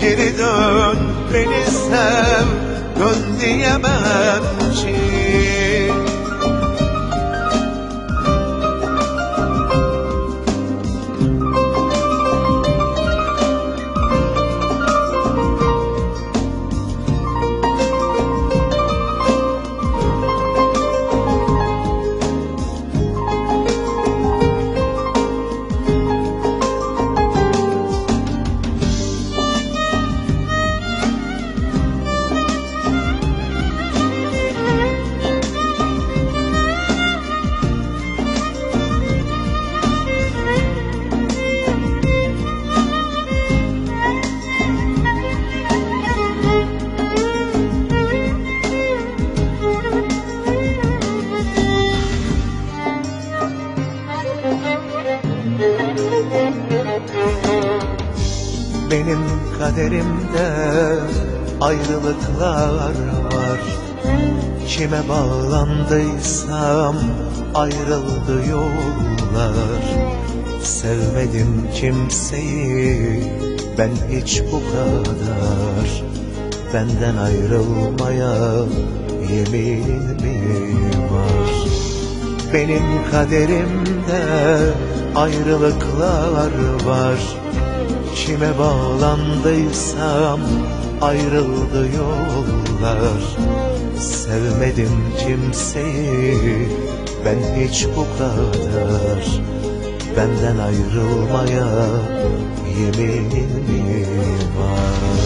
Geri dön beni sev dön diyemem ki Benim kaderimde ayrılıklar var. Kime bağlandıysam ayrıldı yollar. Sevmedim kimseyi ben hiç bu kadar. Benden ayrılmaya yemin mi var. Benim kaderimde ayrılıklar var. Kime bağlandıysam ayrıldı yollar. Sevmedim kimseyi ben hiç bu kadar. Benden ayrılmaya yeminim mi var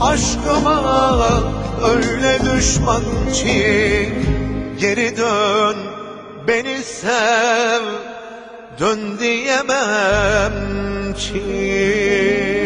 Aşkıma öyle düşman ki Geri dön beni sev dön diyemem ki